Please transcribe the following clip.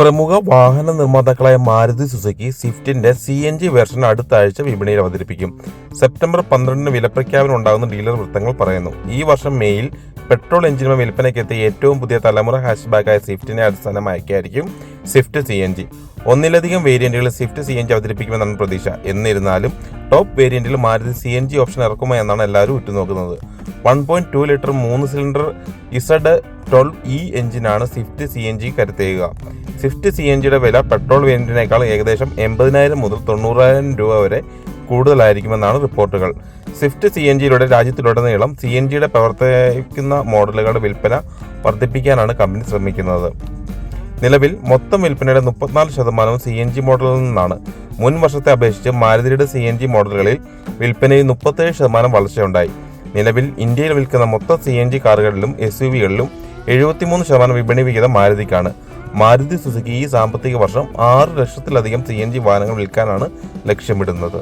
പ്രമുഖ വാഹന നിർമ്മാതാക്കളായ മാരുതി സുസുക്കി സ്വിഫ്റ്റിന്റെ സി എൻ ജി വെർഷൻ അടുത്ത ആഴ്ച വിപണിയിൽ അവതരിപ്പിക്കും. സെപ്റ്റംബർ പന്ത്രണ്ടിന് വിലപ്രഖ്യാപനം ഉണ്ടാകുന്ന ഡീലർ വൃത്തങ്ങൾ പറയുന്നു. ഈ വർഷം മേയിൽ പെട്രോൾ എഞ്ചിനുമ വിൽപ്പനയ്ക്ക് എത്തിയ ഏറ്റവും പുതിയ തലമുറ ഹാഷ്ബാക്കായ സ്വിഫ്റ്റിനെ അടിസ്ഥാനമാക്കിയായിരിക്കും സ്വിഫ്റ്റ് സി എൻ ജി ഒന്നിലധികം വേരിയന്റുകളിൽ സ്വിഫ്റ്റ് സി എൻ ജി അവതരിപ്പിക്കുമെന്നാണ് പ്രതീക്ഷ. എന്നിരുന്നാലും top വേരിയന്റിൽ Maruti C N G option ഇറക്കുമോ എന്നാണ് എല്ലാവരും ഉറ്റുനോക്കുന്നത്. വൺ പോയിന്റ് ടു ലിറ്റർ മൂന്ന് സിലിണ്ടർ ഇസഡ് ട്വൽവ് ഇ എഞ്ചിനാണ് സ്വിഫ്റ്റ് സി എൻ ജി കരുത്തേക്കുക സ്വിഫ്റ്റ് സി എൻ ജിയുടെ വില പെട്രോൾ വേരിയന്റിനേക്കാൾ ഏകദേശം എൺപതിനായിരം മുതൽ തൊണ്ണൂറായിരം രൂപ വരെ കൂടുതലായിരിക്കുമെന്നാണ് റിപ്പോർട്ടുകൾ. സ്വിഫ്റ്റ് സി എൻ ജിയിലൂടെ രാജ്യത്തിലുടനീളം സി എൻ ജിയുടെ പ്രവർത്തിക്കുന്ന മോഡലുകളുടെ വിൽപ്പന വർദ്ധിപ്പിക്കാനാണ് കമ്പനി ശ്രമിക്കുന്നത്. നിലവിൽ മൊത്തം വിൽപ്പനയുടെ മുപ്പത്തിനാല് ശതമാനവും സി എൻ ജി മോഡലിൽ നിന്നാണ്. മുൻ വർഷത്തെ അപേക്ഷിച്ച് മാരുതിയുടെ സി എൻ ജി മോഡലുകളിൽ വിൽപ്പനയിൽ മുപ്പത്തേഴ് ശതമാനം വളർച്ചയുണ്ടായി. നിലവിൽ ഇന്ത്യയിൽ വിൽക്കുന്ന മൊത്തം സി എൻ ജി കാറുകളിലും എസ് യു വികളിലും എഴുപത്തിമൂന്ന് ശതമാനം വിപണി വിഹിതം മാരുതിക്കാണ്. മാരുതി സുസുക്കി ഈ സാമ്പത്തിക വർഷം ആറ് ലക്ഷത്തിലധികം സി എൻ ജി വാഹനങ്ങൾ വിൽക്കാനാണ് ലക്ഷ്യമിടുന്നത്.